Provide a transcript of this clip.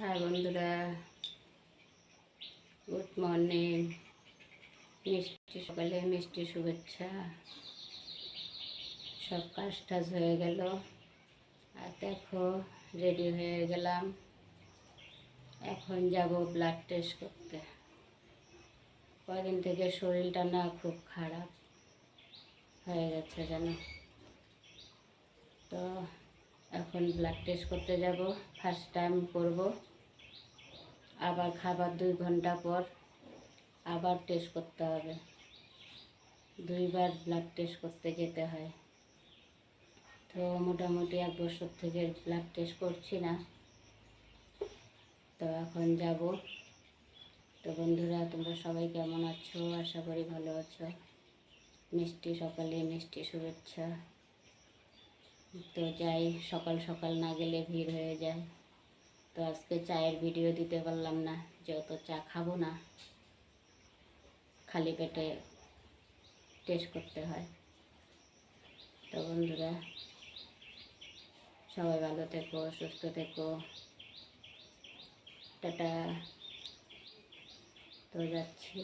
High বন্ধুরা good morning, মিষ্টি সকালে মিষ্টি শুভেচ্ছা। সব কাজ টাজ হয়ে গেল। আর দেখো রেডি হয়ে গেলাম। এখন যাব ব্লাড টেস্ট করতে। কয়দিন থেকে শরীরটা না খুব খারাপ হয়ে গেছে যেন তো এখন ব্লাড টেস্ট করতে যাব। ফার্স্ট টাইম করব। আবার খাবার দুই ঘণ্টা পর আবার টেস্ট করতে হবে। দুইবার ব্লাড টেস্ট করতে যেতে হয়। তো মোটামুটি এক বছর থেকে ব্লাড টেস্ট করছি না। তো এখন যাব। তো বন্ধুরা, তোমরা সবাই কেমন আছো? আশা করি ভালো আছো। মিষ্টি সকালে মিষ্টি শুভেচ্ছা। তো যাই, সকাল সকাল না গেলে ভিড় হয়ে যায়। তো আজকে চায়ের ভিডিও দিতে পারলাম না, যেহেতু চা খাব না, খালি পেটে টেস্ট করতে হয়। তো বন্ধুরা, সবাই ভালো থেকো, সুস্থ থেকো। টাটা। তো যাচ্ছি।